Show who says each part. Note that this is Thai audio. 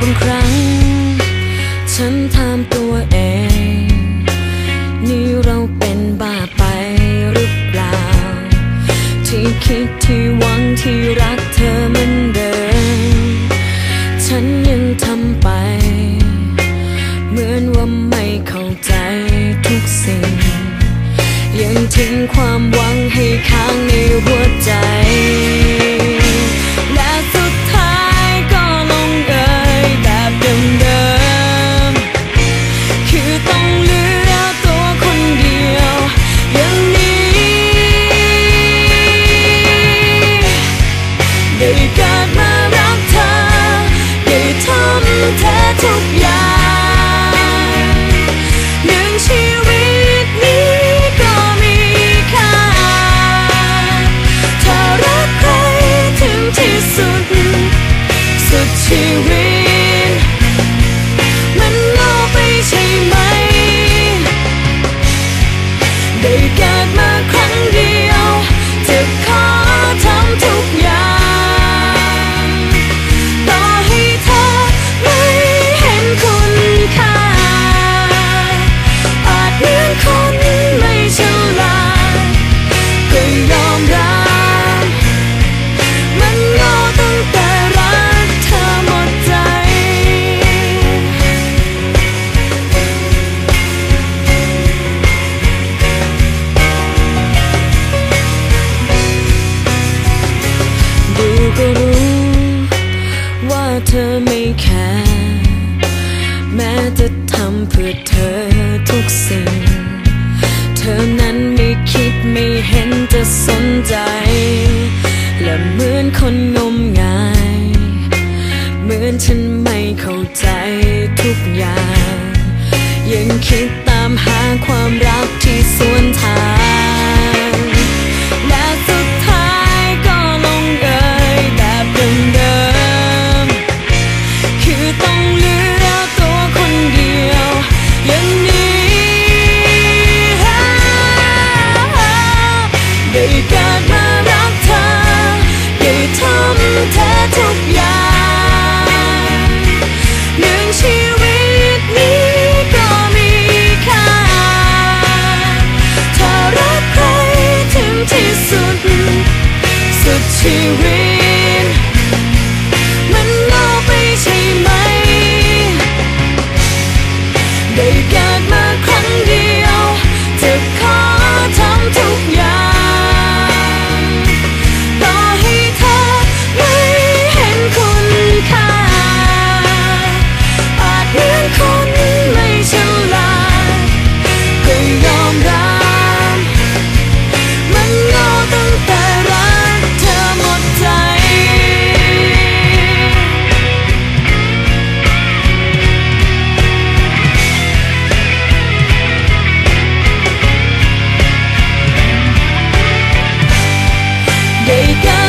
Speaker 1: บางครั้ง ฉันถามตัวเอง นี่เราเป็นบ้าไปหรือเปล่า ที่คิดที่หวังที่รักเธอเหมือนเดิม ฉันยังทำไป เหมือนว่าไม่เข้าใจทุกสิ่ง ยังทิ้งความหวังให้ค้าง สุดชี ก็รู้ ว่าเธอไม่แคร์แม้จะทำเพื่อเธอทุกสิ่ง เธอนั้นไม่คิดไม่เห็นจะสนใจ และเหมือนคนงมงาย เหมือนฉัน ได้ทำแท้ทุกอย่างหนึ่งชีวิตนี้ก็มีค่าเธอรักใครถึงที่สุด สุดชีวิต Take a